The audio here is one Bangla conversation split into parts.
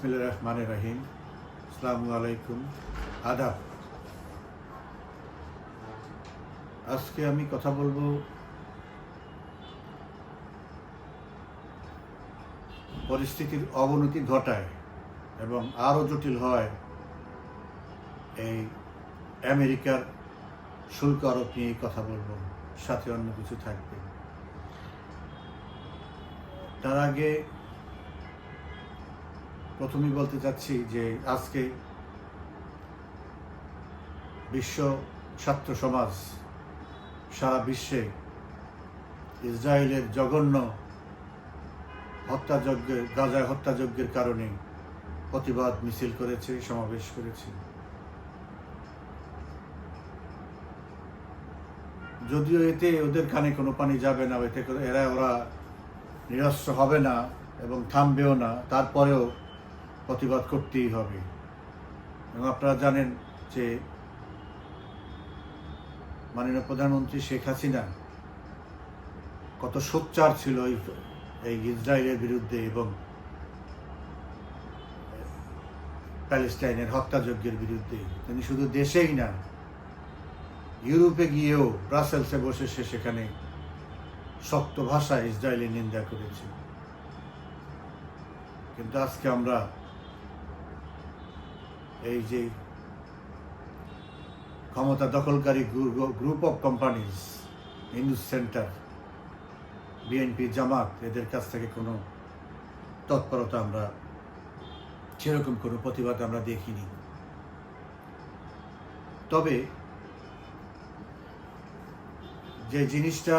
বিসমিল্লা রহমান রাহিম। আসসালামু আলাইকুম। আদাব। আজকে আমি কথা বলব পরিস্থিতির অবনতি ঘটায় এবং আরও জটিল হয় এই আমেরিকার শুল্ক আরোপ নিয়ে কথা বলব। সাথে অন্য কিছু থাকবে। তার আগে প্রথমেই বলতে চাচ্ছি যে আজকে বিশ্ব ছাত্র সমাজ সারা বিশ্বে ইসরায়েলের জঘন্য হত্যাযজ্ঞের, গাজায় হত্যাযজ্ঞের কারণে প্রতিবাদ মিছিল করেছে, সমাবেশ করেছে। যদিও এতে ওদের কানে কোনো পানি যাবে না, এতে এরা, ওরা নিরস্ত্র হবে না এবং থামবেও না। তারপরেও প্রতিবাদ করতেই হবে। এবং আপনারা জানেন যে মাননীয় প্রধানমন্ত্রী শেখ হাসিনা কত সোচ্চার ছিল এই ইসরায়েলের বিরুদ্ধে এবং প্যালেস্টাইনের হত্যাযজ্ঞের বিরুদ্ধে। তিনি শুধু দেশেই না, ইউরোপে গিয়েও ব্রাসেলসে বসে সে সেখানে শক্ত ভাষায় ইসরায়েলের নিন্দা করেছে। কিন্তু আজকে আমরা এই যে ক্ষমতা দখলকারী group of companies news centre BNP Jamaat, এদের কাছ থেকে কোনো তৎপরতা আমরা, সেরকম কোনো প্রতিবাদ আমরা দেখিনি। তবে যে জিনিসটা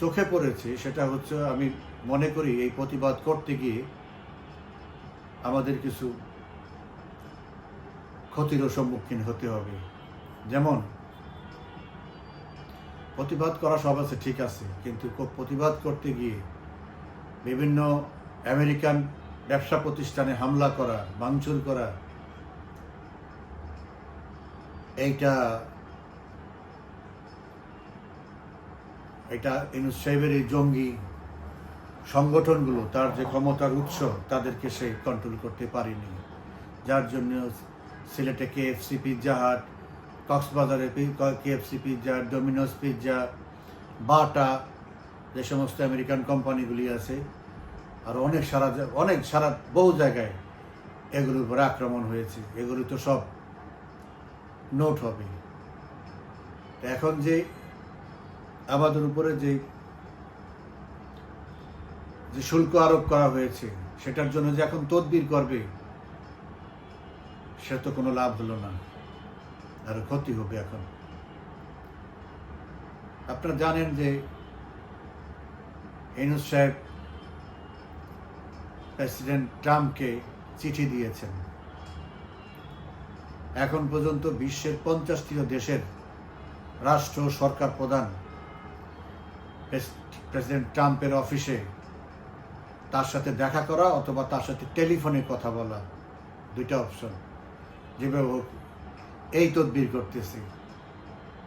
চোখে পড়েছে, সেটা হচ্ছে আমি মনে করি এই প্রতিবাদ করতে গিয়ে আমাদের কিছু ক্ষতিরও সম্মুখীন হতে হবে। যেমন, প্রতিবাদ করা সব আছে, ঠিক আছে, কিন্তু প্রতিবাদ করতে গিয়ে বিভিন্ন আমেরিকান ব্যবসা প্রতিষ্ঠানে হামলা করা, ভাঙচুর করা, এইটা এটা ইনুস সাহেবের জঙ্গি সংগঠনগুলো, তার যে ক্ষমতার উৎস, তাদেরকে সে কন্ট্রোল করতে পারেনি। যার জন্য সিলেটে কেএফসি পিৎজা হাট কক্সবাজারে KFC pizza Domino's pizza Bata যে সমস্ত আমেরিকান কোম্পানিগুলি আছে, আর অনেক সারা অনেক সারা বহু জায়গায় এগুলোর উপরে আক্রমণ হয়েছে। এগুলো তো সব নোট হবে। এখন যে আমাদের উপরে যে যে শুল্ক আরোপ করা হয়েছে, সেটার জন্য যে এখন তদবির করবে, সে তো কোনো লাভ হলো না। আর ক্ষতি হবে এখন। আপনারা জানেন যে এনুস সাহেব প্রেসিডেন্ট ট্রাম্পকে চিঠি দিয়েছেন। এখন পর্যন্ত বিশ্বের পঞ্চাশটিও দেশের রাষ্ট্র সরকার প্রধান প্রেস- প্রেসিডেন্ট ট্রাম্পের অফিসে তার সাথে দেখা করা অথবা তার সাথে টেলিফোনে কথা বলা, দুইটা অপশন যেভাবে হোক। এই তদবির করতেছে।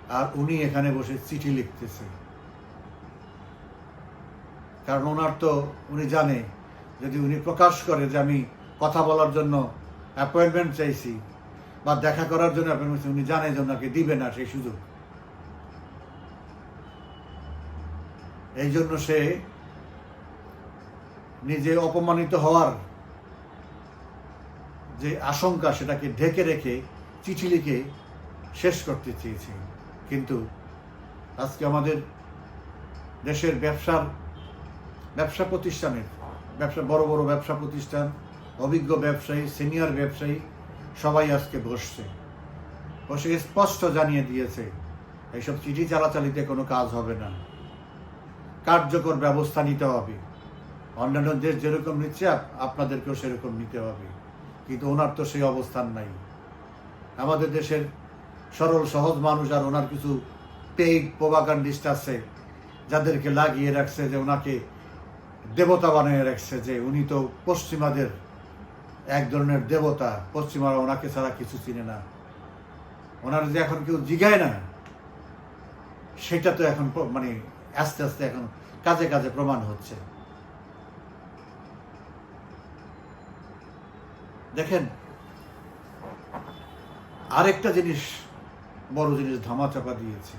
আর উনি এখানে বসে চিঠি লিখতেছে। কারণ ওনার তো, উনি জানে, যদি উনি প্রকাশ করে যে আমি কথা বলার জন্য অ্যাপয়েন্টমেন্ট চাইছি বা দেখা করার জন্য অ্যাপয়েন্টমেন্ট উনি জানে যে ওনাকে দিবে না সেই সুযোগ। এই জন্য সে নিজে অপমানিত হওয়ার যে আশঙ্কা সেটাকে ঢেকে রেখে, চিঠি লিখে শেষ করতে চেয়েছি। কিন্তু আজকে আমাদের দেশের ব্যবসার, ব্যবসা প্রতিষ্ঠানের, ব্যবসা, বড় বড় ব্যবসা প্রতিষ্ঠান, অভিজ্ঞ ব্যবসায়ী, সিনিয়র ব্যবসায়ী, সবাই আজকে বসছে। বসে স্পষ্ট জানিয়ে দিয়েছে, এইসব চিঠি চালাচালিতে কোনো কাজ হবে না। কার্যকর ব্যবস্থা নিতে হবে। অন্যান্য দেশ যেরকম নিচ্ছে, আপ- আপনাদেরকেও সেরকম নিতে হবে। কিন্তু ওনার তো সেই অবস্থান নাই। আমাদের দেশের সরল, সহজ মানুষ আর ওনার কিছু পেইড প্রভাকান্ডিস্ট আছে, যাদেরকে লাগিয়ে রাখছে যে ওনাকে দেবতা বানিয়ে রাখছে যে উনি তো পশ্চিমাদের এক ধরনের দেবতা, পশ্চিমারা ওনাকে ছাড়া কিছু চিনে না। ওনার যে এখন কেউ জিগায় না, সেটা তো এখন মানে আস্তে আস্তে এখন কাজে কাজে প্রমাণ হচ্ছে। দেখেন, আরেকটা জিনিস বড় জিনিস ধামাচাপা দিয়েছে।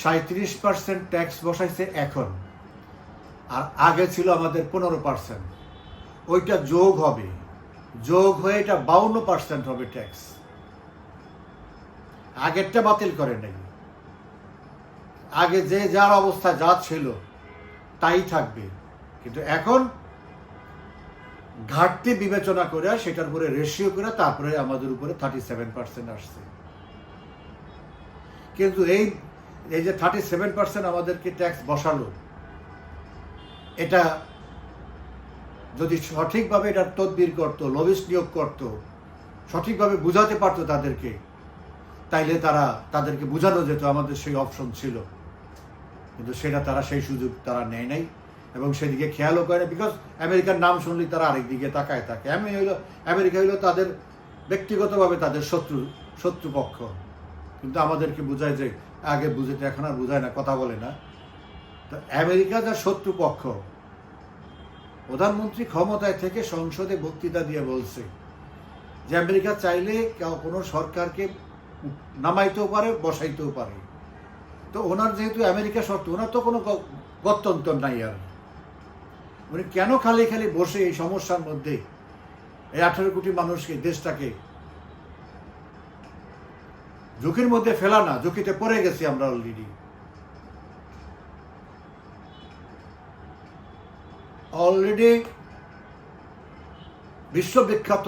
সাঁত্রিশ পার্সেন্ট ট্যাক্স বসাইছে এখন, আর আগে ছিল আমাদের পনেরো পার্সেন্ট। ওইটা যোগ হবে। যোগ হয়ে এটা বাউন্ন পার্সেন্ট হবে ট্যাক্স। আগেরটা বাতিল করে নাই। আগে যে যার অবস্থা যা ছিল, তাই থাকবে। কিন্তু এখন ঘাটতি বিবেচনা করে সেটার উপরে রেশিও করে তারপরে আমাদের উপরে থার্টি সেভেন পার্সেন্ট আসছে। কিন্তু এই এই যে থার্টি সেভেন পার্সেন্ট আমাদেরকে ট্যাক্স বসালো, এটা যদি সঠিকভাবে এটার তদবির করতো লবিস নিয়োগ করতো, সঠিকভাবে বুঝাতে পারতো তাদেরকে, তাইলে তারা, তাদেরকে বোঝানো যেত আমাদের সেই অপশন ছিল। কিন্তু সেটা তারা সেই সুযোগ তারা নেয় নাই। এবং সেদিকে খেয়ালও করে না বিকজ আমেরিকার নাম শুনলেই তারা আরেক দিকে তাকায় থাকে। আমি হইল, আমেরিকা হইল তাদের ব্যক্তিগতভাবে তাদের শত্রু, শত্রুপক্ষ। কিন্তু আমাদেরকে বোঝায় যে, আগে বুঝেতে এখন আর বোঝায় না, কথা বলে না। তো আমেরিকা যা শত্রুপক্ষ, প্রধানমন্ত্রী ক্ষমতায় থেকে সংসদে বক্তৃতা দিয়ে বলছে যে, আমেরিকা চাইলে কোনো সরকারকে নামাইতেও পারে, বসাইতেও পারে। তো ওনার যেহেতু আমেরিকা শর্ত, ওনার তো কোনো গত্যন্তর নাই আর। উনি কেন খালি খালি বসে এই সমস্যার মধ্যে এই আঠারো কোটি মানুষকে, দেশটাকে ঝুঁকির মধ্যে ফেলা না, ঝুঁকিতে পড়ে গেছি আমরা অলরেডি অলরেডি বিশ্ববিখ্যাত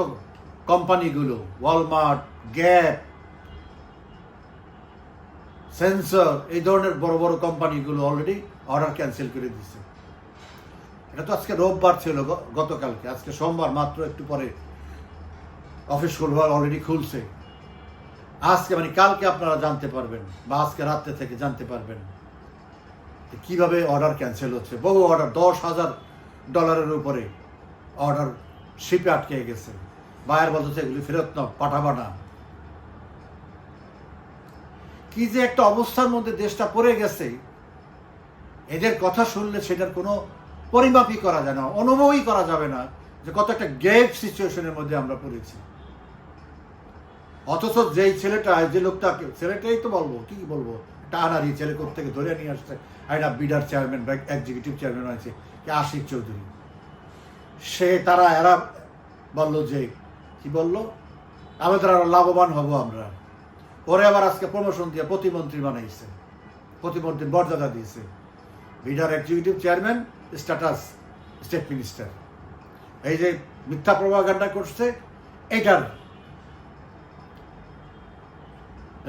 কোম্পানিগুলো ওয়ালমার্ট গ্যাপ সেন্সর এই ধরনের বড় বড় কোম্পানিগুলো অলরেডি অর্ডার ক্যান্সেল করে দিছে। এটা তো আজকে রোববার ছিল গতকালকে। আজকে সোমবার মাত্র একটু পরে অফিস খুলবার অলরেডি খুলছে। আজকে মানে কালকে আপনারা জানতে পারবেন বা আজকে রাত্রে থেকে জানতে পারবেন কীভাবে অর্ডার ক্যান্সেল হচ্ছে। বহু অর্ডার দশ হাজার ডলারের উপরে অর্ডার শিপে আটকে গেছে। বায়ার বলতেছে, এগুলি ফেরত নাও, পাঠাবা না। কি যে একটা অবস্থার মধ্যে দেশটা পড়ে গেছে, এদের কথা শুনলে সেটার কোনো পরিমাপই করা যায় না, অনুভবই করা যাবে না যে কত একটা গেভ সিচুয়েশনের মধ্যে আমরা পড়েছি। অথচ যেই ছেলেটা, যে লোকটাকে, ছেলেটাই তো বলব, কি বলব? টানারি ছেলে থেকে ধরে নিয়ে আসছে। একটা বিডার চেয়ারম্যান বা এক্সিকিউটিভ চেয়ারম্যান আছে কি আশিক চৌধুরী। সে, তারা, এরা বলল যে, কি বলল? আমাদের আরও লাভবান হব আমরা। পরে আবার আজকে প্রমোশন দিয়ে প্রতিমন্ত্রী বানাইছে। প্রতিমন্ত্রীর মর্যাদা দিয়েছে। বিডার executive chairman status state minister এই যে মিথ্যা প্রভাগান্ডা করছে, এটার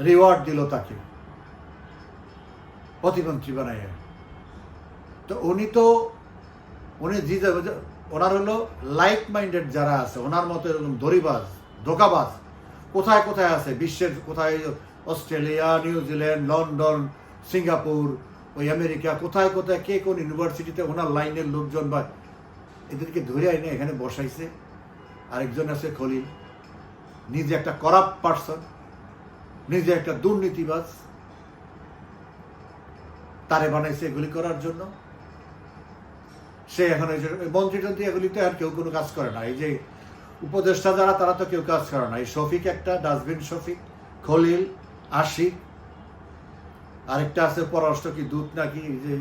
রিওয়ার্ড দিল তাকে। প্রতিমন্ত্রী বানাইয়া। তো উনি তো, উনি ওনার হলো লাইক মাইন্ডেড যারা আছে, ওনার মতো এরকম দড়িবাজ, ধোকাবাজ, কোথায় কোথায় আছে? বিশ্বের কোথায়? Australia New Zealand London, Singapore ওই আমেরিকা কোথায় কোথায় কে কোন ইউনিভার্সিটিতে ওনার লাইনের লোকজন বা এদেরকে ধরে এনে এখানে বসাইছে। আরেকজন আছে খলিল। নিজে একটা করাপ পার্সন নিজে একটা দুর্নীতিবাজ। তারে বানাইছে এগুলি করার জন্য। সে এখন মন্ত্রী টন্ত্রী এগুলিতে আর কেউ কোনো কাজ করে না। এই যে উপদেষ্টা যারা, তারা তো কেউ কাজ করে না। এই শফিক একটা, ডাস্টবিন শফিক, খলিল, আশিক আরেকটা আছে পররাষ্ট্র কি, দূত নাকি যে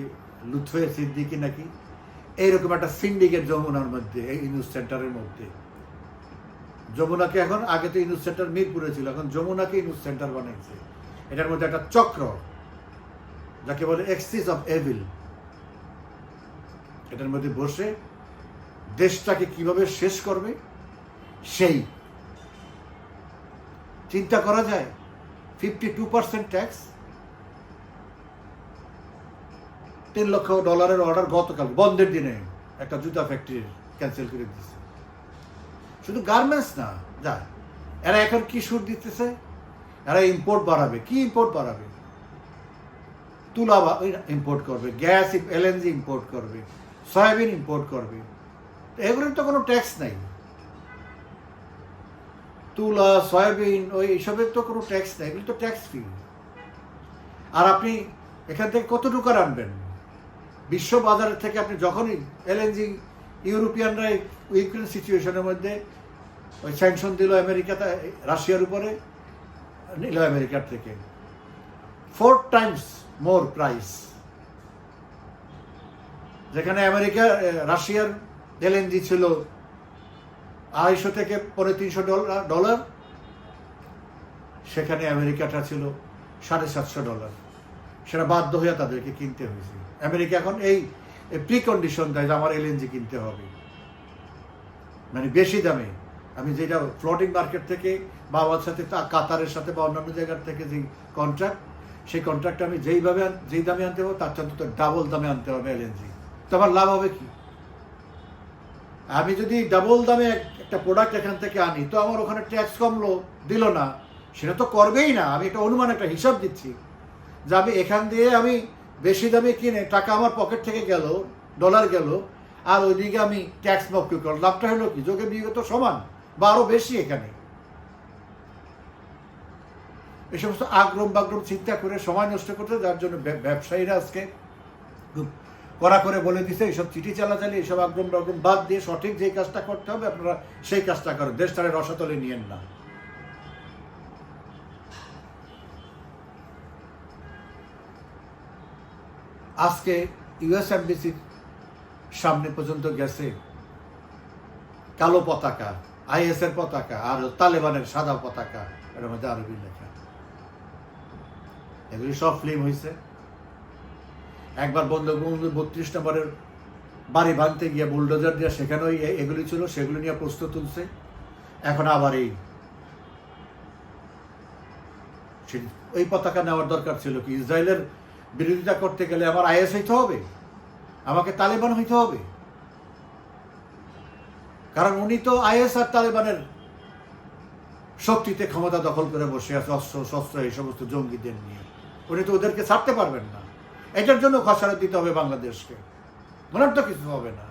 লুৎফে সিদ্দিকি নাকি? এইরকম একটা সিন্ডিকেট যমুনার মধ্যে, এই নিউজ সেন্টারের মধ্যে। যমুনাকে এখন, আগে তো ইনুজ সেন্টার মিরপুরে ছিল, এখন যমুনাকে ইনুজ সেন্টার বানাইছে। এটার মধ্যে একটা চক্র, যাকে বলে এক্সিস অফ এভিল এটার মধ্যে বসে দেশটাকে কীভাবে শেষ করবে? সেই। চিন্তা করা যায় ফিফটি টু পার্সেন্ট ট্যাক্স তিন লক্ষ ডলারের অর্ডার গতকাল, বন্ধের দিনে একটা জুতা ফ্যাক্টরির ক্যান্সেল করে দিচ্ছে শুধু গার্মেন্টস না যা এরা এখন কি সুর দিতেছে? এরা ইম্পোর্ট বাড়াবে। কি ইম্পোর্ট বাড়াবে? তুলা ইম্পোর্ট করবে গ্যাস এলএনজি ইম্পোর্ট করবে সয়াবিন ইম্পোর্ট করবে। এগুলোর তো কোনো ট্যাক্স নাই। তুলা সয়াবিন ওই এসবের তো কোনো ট্যাক্স নাই। এগুলো তো ট্যাক্স ফ্রি আর আপনি এখান থেকে কতটুকু আর আনবেন? বিশ্ব বাজারের থেকে আপনি যখনই এলএনজি ইউরোপিয়ানরা ইউক্রেন সিচুয়েশনের মধ্যে ওই স্যাংশন দিল আমেরিকাতে, রাশিয়ার উপরে, নিল আমেরিকার থেকে। ফোর টাইমস মোর প্রাইস যেখানে আমেরিকা রাশিয়ার এলএনজি ছিল আড়াইশো থেকে পনেরো তিনশো ডলার। সেখানে আমেরিকাটা ছিল সাড়ে সাতশো ডলার। সেটা বাধ্য হয়ে তাদেরকে কিনতে হয়েছে আমেরিকা এখন এই প্রি কন্ডিশন দেয় যে আমার এলএনজি কিনতে হবে। মানে বেশি দামে। আমি যেটা ফ্লোটিং মার্কেট থেকে বা আমার সাথে কাতারের সাথে বা অন্যান্য জায়গার থেকে যে কন্ট্রাক্ট সেই কন্ট্রাক্ট আমি যেইভাবে যেই দামে আনতে হবে, তার তো ডাবল দামে আনতে হবে এলএনজি তো আমার লাভ হবে কি? আমি যদি ডাবল দামে একটা প্রোডাক্ট এখান থেকে আনি, তো আমার ওখানে ট্যাক্স কমলো, দিল না। সেটা তো করবেই না। আমি একটা অনুমান একটা হিসাব দিচ্ছি। যে আমি এখান দিয়ে আমি বেশি দামে কিনে টাকা আমার পকেট থেকে গেল ডলার গেল, আর ওইদিকে আমি ট্যাক্স মক্কি করলাম। লাভটা হলো কি? যোগে বিগত সমান, বা আরও বেশি এখানে। এই সমস্ত আগ্রম বাগ্রম চিন্তা করে সময় নষ্ট করতে, যার জন্য ব্যবসায়ীরা আজকে করা করে বলে দিছে, এইসব চিঠি চালাচালি, এইসব আগ্রম বাগ্রম বাদ দিয়ে সঠিক যেই কাজটা করতে হবে, আপনারা সেই কাজটা করেন। দেশটারে রসাতলে নিয়েন না। আজকে ইউএস এমবিসির সামনে পর্যন্ত গেছে। কালো পতাকা আইএস এর পতাকা, আর তালেবানের সাদা পতাকা এর মধ্যে আরবি লেখা। এগুলি সব ফিল্ম হয়েছে একবার বঙ্গবন্ধু বত্রিশ নম্বরের বাড়ি ভাঙতে গিয়ে বুলডোজার দিয়ে সেখানেও এগুলি ছিল, সেগুলি নিয়ে প্রশ্ন তুলছে। এখন আবার এই। ওই পতাকা নেওয়ার দরকার ছিল কি? ইসরায়েলের বিরোধিতা করতে গেলে আমার আইএস হইতে হবে? আমাকে তালেবান হইতে হবে? কারণ উনি তো আইএস আর তালেবানের শক্তিতে ক্ষমতা দখল করে বসে আছে, অস্ত্র, শস্ত্র, এই সমস্ত জঙ্গিদের নিয়ে। উনি তো ওদেরকে ছাড়তে পারবেন না। এটার জন্য খসারত দিতে হবে বাংলাদেশকে। মনের তো কিছু হবে না।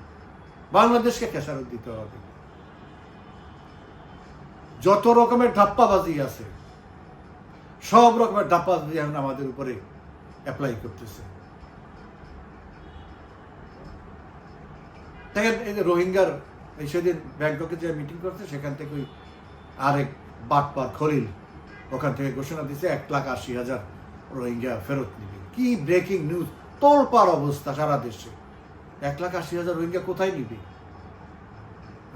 বাংলাদেশকে খেসারত দিতে হবে। যত রকমের ধাপ্পাবাজি আছে, সব রকমের ধাপ্পাবাজি এখন আমাদের উপরে অ্যাপ্লাই করতেছে। দেখেন, এই যে রোহিঙ্গার, এই সেদিন ব্যাংককে যে মিটিং করছে, সেখান থেকে ওই আরেক বাটপার খলিল ওখান থেকে ঘোষণা দিছে, এক লাখ আশি হাজার রোহিঙ্গা ফেরত নিবে। কি ব্রেকিং নিউজ তোলপার অবস্থা সারা দেশে। এক লাখ আশি হাজার রোহিঙ্গা কোথায় নিবে?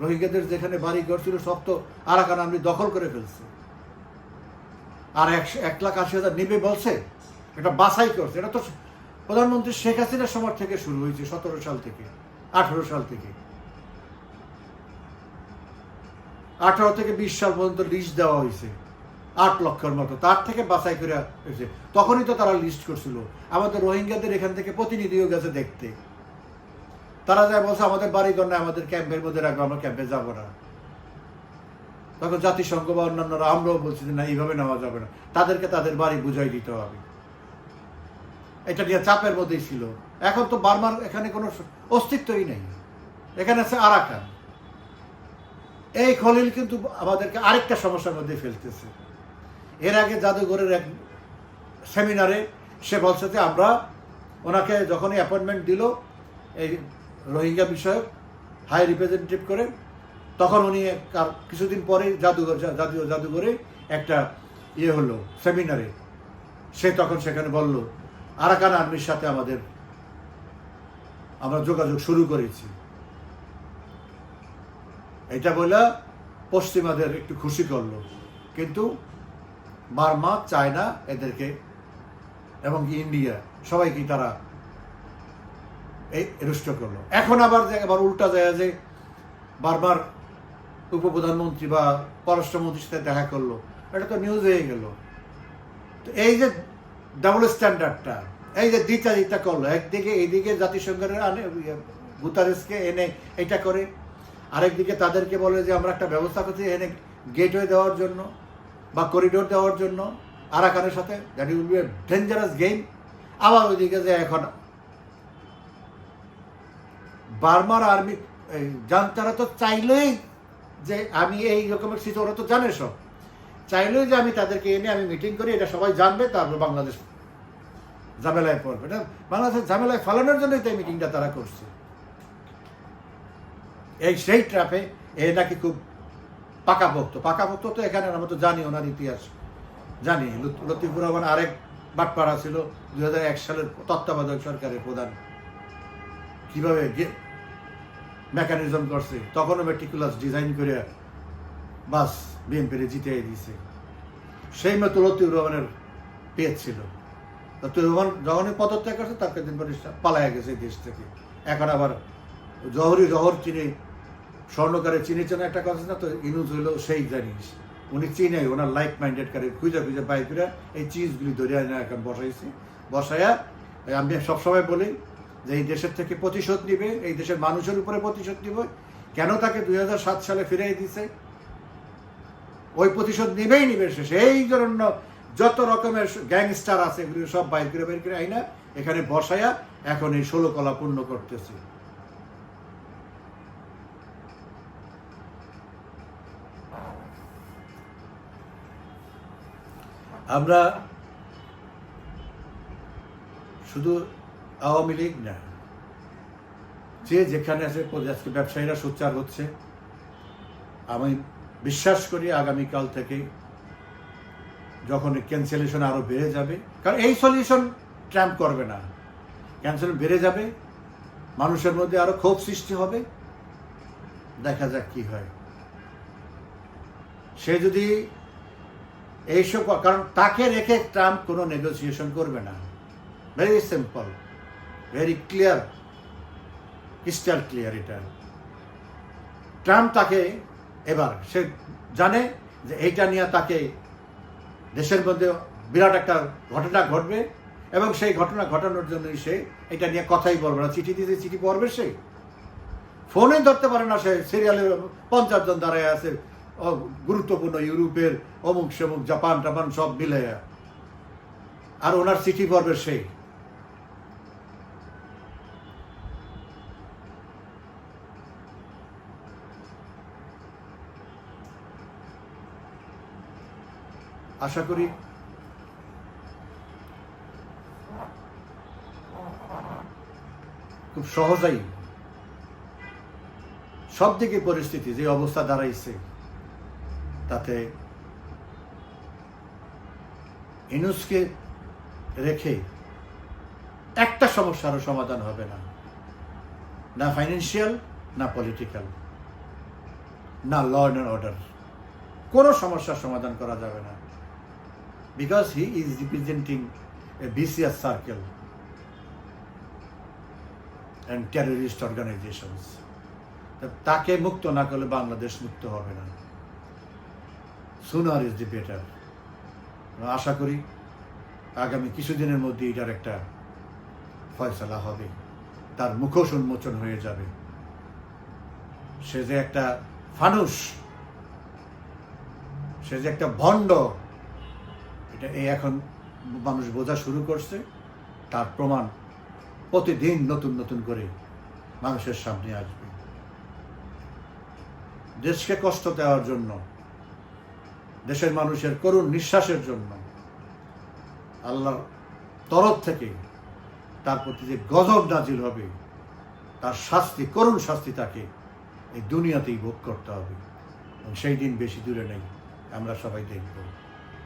রোহিঙ্গাদের যেখানে বাড়ি ঘর ছিল, সব তো আরাকান আমলি দখল করে ফেলছে। আর একশো এক লাখ আশি হাজার নিবে বলছে? এটা বাছাই করছে। এটা তো প্রধানমন্ত্রী শেখ হাসিনার সময় থেকে শুরু হয়েছে, সতেরো সাল থেকে, আঠারো সাল থেকে। আঠারো থেকে বিশ সাল পর্যন্ত লিস্ট দেওয়া হয়েছে, আট লক্ষের মতো। তার থেকে বাছাই করে হয়েছে। তখনই তো তারা লিস্ট করছিল। আমাদের রোহিঙ্গাদের এখান থেকে প্রতিনিধিও গেছে দেখতে। তারা যায় বলছে, আমাদের বাড়িঘর না আমাদের ক্যাম্পের মধ্যে রাখব আমরা ক্যাম্পে যাব না। তখন জাতিসংঘ বা অন্যান্যরা আমরাও বলছি যে, না, এইভাবে নেওয়া যাবে না। তাদেরকে তাদের বাড়ি বুঝাই দিতে হবে। এটা নিয়ে চাপের মধ্যেই ছিল। এখন তো বার্মার এখানে কোনো অস্তিত্বই নেই। এখানে আছে আরাকান। এই খলিল কিন্তু আমাদেরকে আরেকটা সমস্যার মধ্যে ফেলতেছে। এর আগে জাদুঘরের এক সেমিনারে সে বলছে যে আমরা ওনাকে যখনই অ্যাপয়েন্টমেন্ট দিল, এই রোহিঙ্গা বিষয়ক হাই রিপ্রেজেন্টেটিভ করে, তখন উনি কিছুদিন পরে জাদুঘর, জাতীয় জাদুঘরে একটা ইয়ে হলো, সেমিনারে। সে তখন সেখানে বলল আরাকান আর্মির সাথে আমাদের, আমরা যোগাযোগ শুরু করেছি। এটা বলে পশ্চিমাদের একটু খুশি করল। কিন্তু বার্মা, চায়না এদেরকে এবং ইন্ডিয়া সবাইকে তারা এই রুষ্ট করল। এখন আবার আবার উল্টা যায় যে বারবার উপপ্রধানমন্ত্রী বা পররাষ্ট্রমন্ত্রীর সাথে দেখা করল। এটা তো নিউজ হয়ে গেল। তো এই যে ডাবল স্ট্যান্ডার্ডটা এই যে দিতা দিতা করল, একদিকে এইদিকে জাতিসংঘের গুতারেসকে এনে এটা করে, আরেকদিকে তাদেরকে বলে যে আমরা একটা ব্যবস্থা করছি এনে গেটওয়ে দেওয়ার জন্য বা করিডোর দেওয়ার জন্য, আরাকানের সাথে that will be a dangerous game আবার ওইদিকে যে এখন বার্মার আর্মি জানতারা তো চাইলেই যে আমি এই রকমের সিচু ওরা তো জানে সব। চাইলেই যে আমি তাদেরকে এনে আমি মিটিং করি, এটা সবাই জানবে, তারপর বাংলাদেশ ঝামেলায় পড়বে। এটা বাংলাদেশের ঝামেলায় ফালানোর জন্যই তাই মিটিংটা তারা করছে। এই সেই ট্র্যাপে এ নাকি খুব পাকাপোক্ত। পাকাপোক্ত তো এখানে, আমরা তো জানি ওনার ইতিহাস। জানি, লুত- লতিফুর রহমান আরেক বাটপাড়া ছিল, দুই হাজার এক সালের তত্ত্বাবধায়ক সরকারের প্রধান। কীভাবে মেকানিজম করছে? তখনও মেটিকুলাস ডিজাইন করে বাস বিএনপির জিতিয়ে দিয়েছে সেই মতো লতিফুর রহমানের পেজ ছিল লতিফুর রহমান যখনই পদত্যাগ করছে কয়েকদিন পরে পালায় গেছে দেশ থেকে এখন আবার জহরি জহর চিনি স্বর্ণকারে চিনি চেনা একটা কথা না তো ইনুজ হইল সেই জিনিস উনি চিনে ওনার লাইক মাইন্ডেড কারে খুঁজে খুঁজে বাই করে এই চিজগুলি ধরে আনে এখন বসাইছে বসায়া আমি সবসময় বলি যে এই দেশের থেকে প্রতিশোধ নিবে এই দেশের মানুষের উপরে প্রতিশোধ নিবে কেন তাকে দুই হাজার সাত সালে ফিরিয়ে দিছে ওই প্রতিশোধ নেবেই নিবে সে। সেই জন্য যত রকমের গ্যাংস্টার আছে, এগুলি সব বাইর করে বের করে আইনা এখানে বসায়া এখন এই ষোলো কলা পূর্ণ করতেছে। আমরা শুধু আওয়ামী লীগ না, যে যেখানে আছে ব্যবসায়ীরা সোচ্চার হচ্ছে। আমি বিশ্বাস করি আগামীকাল থেকে যখন ক্যান্সেলেশন আরও বেড়ে যাবে। কারণ এই সলিউশন ট্র্যাম্প করবে না। ক্যান্সেল বেড়ে যাবে, মানুষের মধ্যে আরও ক্ষোভ সৃষ্টি হবে। দেখা যাক কি হয়। সে যদি এইসব কারণ তাকে রেখে ট্রাম্প কোনো নেগোসিয়েশন করবে না। Very simple very clear crystal clear এটা। ট্রাম্প তাকে এবার সে জানে যে এইটা নিয়ে তাকে দেশের মধ্যে বিরাট একটা ঘটনা ঘটবে এবং সেই ঘটনা ঘটানোর জন্যই সে এটা নিয়ে কথাই বলবে না। চিঠি দিতে চিঠি পড়বে সে। ফোনে ধরতে পারে না সে। সিরিয়ালে পঞ্চাশ জন দাঁড়ায় আছে। গুরুত্বপূর্ণ ইউরোপের অমুক সেমুক জাপান টাপান সব মিলে আর ওনার চিঠি পড়বে সেই আশা করি খুব সহজেই সব দিকে পরিস্থিতি যে অবস্থা দাঁড়াইছে, তাতে ইনুসকে রেখে একটা সমস্যারও সমাধান হবে না। না ফাইন্যান্সিয়াল না পলিটিক্যাল না ল অ্যান্ড অর্ডার কোনো সমস্যার সমাধান করা যাবে না। Because he is representing a BCS circle and terrorist organisations তাকে মুক্ত না করলে বাংলাদেশ মুক্ত হবে না। সুনার ইজ দি বেটার আশা করি আগামী কিছুদিনের মধ্যে এটার একটা ফয়সলা হবে। তার মুখোশ উন্মোচন হয়ে যাবে। সে যে একটা ফানুস সে যে একটা ভণ্ড এটা এই এখন মানুষ বোঝা শুরু করছে, তার প্রমাণ প্রতিদিন নতুন নতুন করে মানুষের সামনে আসবে। দেশকে কষ্ট দেওয়ার জন্য, দেশের মানুষের করুণ নিঃশ্বাসের জন্য, আল্লাহর তরফ থেকে তার প্রতি যে গজব নাজিল হবে, তার শাস্তি, করুণ শাস্তি তাকে এই দুনিয়াতেই ভোগ করতে হবে। এবং সেই দিন বেশি দূরে নেই, আমরা সবাই দেখব।